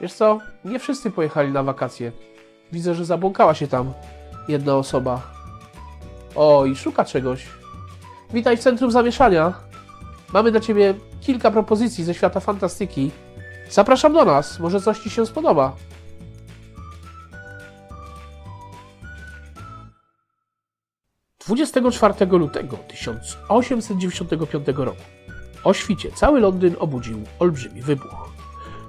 Wiesz co, nie wszyscy pojechali na wakacje. Widzę, że zabłąkała się tam jedna osoba. O, i szuka czegoś. Witaj w centrum zamieszania. Mamy dla ciebie kilka propozycji ze świata fantastyki. Zapraszam do nas, może coś ci się spodoba. Dwudziestego czwartego lutego 1895 roku o świcie cały Londyn obudził olbrzymi wybuch.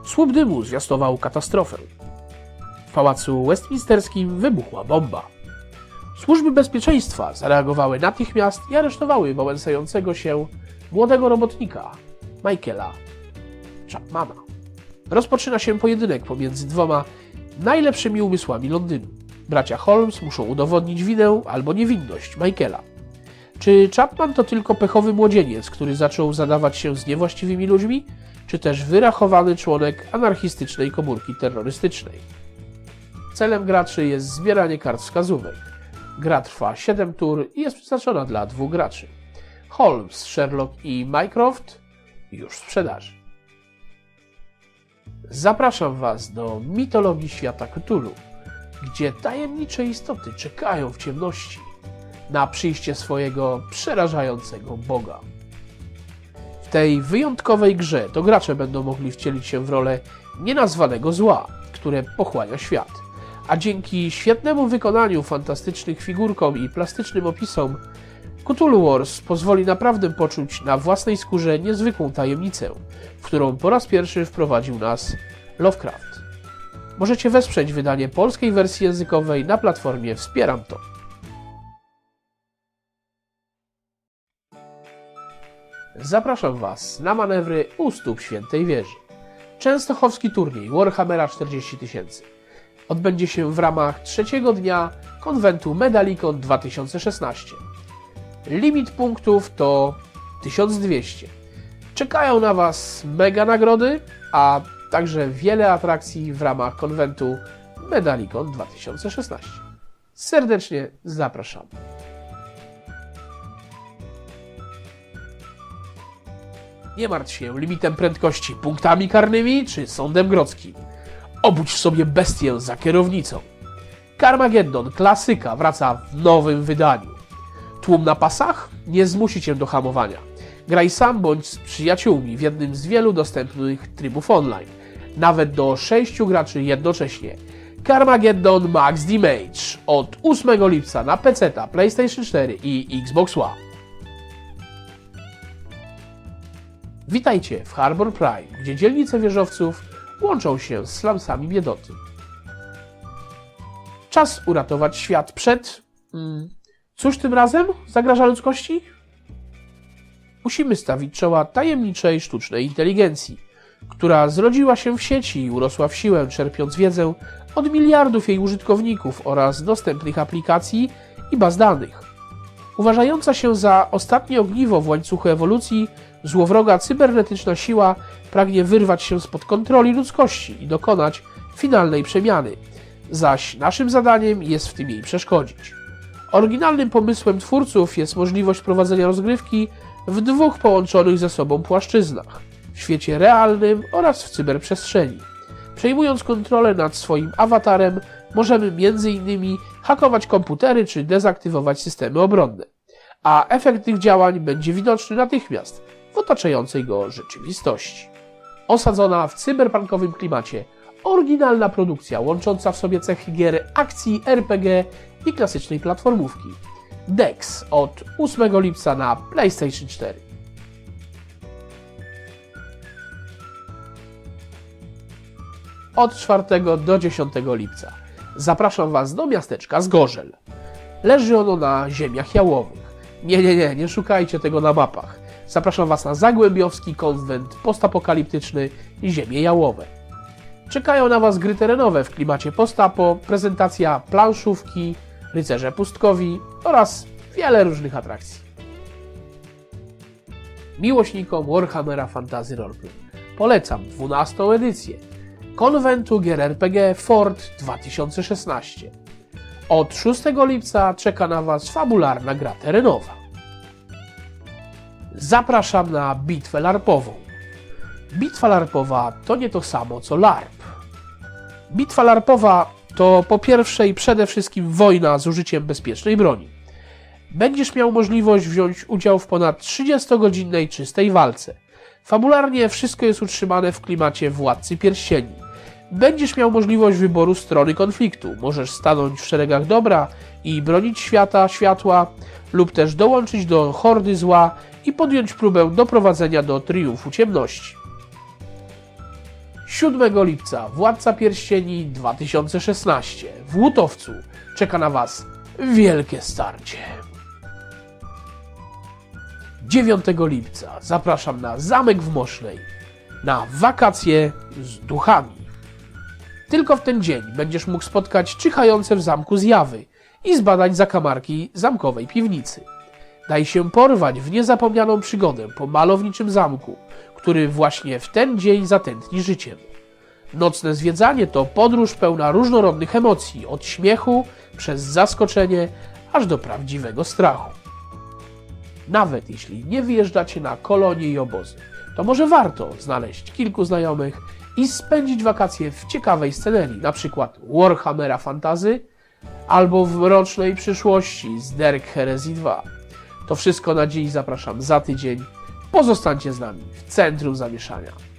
Słup dymu zwiastował katastrofę. W pałacu westminsterskim wybuchła bomba. Służby bezpieczeństwa zareagowały natychmiast i aresztowały wałęsającego się młodego robotnika, Michaela Chapmana. Rozpoczyna się pojedynek pomiędzy dwoma najlepszymi umysłami Londynu. Bracia Holmes muszą udowodnić winę albo niewinność Michaela. Czy Chapman to tylko pechowy młodzieniec, który zaczął zadawać się z niewłaściwymi ludźmi, czy też wyrachowany członek anarchistycznej komórki terrorystycznej? Celem graczy jest zbieranie kart wskazówek. Gra trwa 7 tur i jest przeznaczona dla dwóch graczy. Holmes, Sherlock i Mycroft już w sprzedaży. Zapraszam Was do mitologii świata Cthulhu, gdzie tajemnicze istoty czekają w ciemności na przyjście swojego przerażającego Boga. Tej wyjątkowej grze to gracze będą mogli wcielić się w rolę nienazwanego zła, które pochłania świat. A dzięki świetnemu wykonaniu fantastycznych figurkom i plastycznym opisom, Cthulhu Wars pozwoli naprawdę poczuć na własnej skórze niezwykłą tajemnicę, w którą po raz pierwszy wprowadził nas Lovecraft. Możecie wesprzeć wydanie polskiej wersji językowej na platformie Wspieram to. Zapraszam Was na manewry u stóp Świętej Wieży. Częstochowski turniej Warhammera 40 tysięcy odbędzie się w ramach trzeciego dnia konwentu Medalikon 2016. Limit punktów to 1200. Czekają na Was mega nagrody, a także wiele atrakcji w ramach konwentu Medalikon 2016. Serdecznie zapraszam. Nie martw się limitem prędkości, punktami karnymi czy sądem grodzkim. Obudź sobie bestię za kierownicą. Carmageddon, klasyka, wraca w nowym wydaniu. Tłum na pasach nie zmusi cię do hamowania. Graj sam bądź z przyjaciółmi w jednym z wielu dostępnych trybów online. Nawet do 6 graczy jednocześnie. Carmageddon Max Damage od 8 lipca na PC, PlayStation 4 i Xbox One. Witajcie w Harbor Prime, gdzie dzielnice wieżowców łączą się z slumsami biedoty. Czas uratować świat przed. Mm, cóż tym razem zagraża ludzkości? Musimy stawić czoła tajemniczej sztucznej inteligencji, która zrodziła się w sieci i urosła w siłę, czerpiąc wiedzę od miliardów jej użytkowników oraz dostępnych aplikacji i baz danych. Uważająca się za ostatnie ogniwo w łańcuchu ewolucji, złowroga cybernetyczna siła pragnie wyrwać się spod kontroli ludzkości i dokonać finalnej przemiany, zaś naszym zadaniem jest w tym jej przeszkodzić. Oryginalnym pomysłem twórców jest możliwość prowadzenia rozgrywki w dwóch połączonych ze sobą płaszczyznach w świecie realnym oraz w cyberprzestrzeni. Przejmując kontrolę nad swoim awatarem, możemy m.in. hakować komputery czy dezaktywować systemy obronne, a efekt tych działań będzie widoczny natychmiast w otaczającej go rzeczywistości. Osadzona w cyberpunkowym klimacie, oryginalna produkcja łącząca w sobie cechy gier akcji, RPG i klasycznej platformówki. Dex od 8 lipca na PlayStation 4. Od 4 do 10 lipca zapraszam Was do miasteczka Zgorzel. Leży ono na ziemiach jałowych. Nie, nie, nie, nie szukajcie tego na mapach. Zapraszam Was na Zagłębiowski konwent postapokaliptyczny Ziemie Jałowe. Czekają na Was gry terenowe w klimacie postapo, prezentacja planszówki, rycerze pustkowi oraz wiele różnych atrakcji. Miłośnikom Warhammera Fantasy Roleplay polecam 12 edycję konwentu gier RPG Fort 2016. Od 6 lipca czeka na Was fabularna gra terenowa. Zapraszam na bitwę larpową. Bitwa larpowa to nie to samo co larp. Bitwa larpowa to po pierwsze i przede wszystkim wojna z użyciem bezpiecznej broni. Będziesz miał możliwość wziąć udział w ponad 30-godzinnej czystej walce. Fabularnie wszystko jest utrzymane w klimacie Władcy Pierścieni. Będziesz miał możliwość wyboru strony konfliktu. Możesz stanąć w szeregach dobra i bronić świata, światła, lub też dołączyć do hordy zła i podjąć próbę doprowadzenia do triumfu ciemności. 7 lipca Władca Pierścieni 2016 w Łutowcu czeka na Was wielkie starcie. 9 lipca zapraszam na Zamek w Mosznej na wakacje z duchami. Tylko w ten dzień będziesz mógł spotkać czyhające w zamku zjawy i zbadać zakamarki zamkowej piwnicy. Daj się porwać w niezapomnianą przygodę po malowniczym zamku, który właśnie w ten dzień zatętni życiem. Nocne zwiedzanie to podróż pełna różnorodnych emocji, od śmiechu przez zaskoczenie aż do prawdziwego strachu. Nawet jeśli nie wyjeżdżacie na kolonie i obozy, to może warto znaleźć kilku znajomych i spędzić wakacje w ciekawej scenerii, na przykład Warhammera Fantazy albo w rocznej przyszłości z Derek Heresy 2. To wszystko na dziś zapraszam za tydzień. Pozostańcie z nami w centrum zamieszania.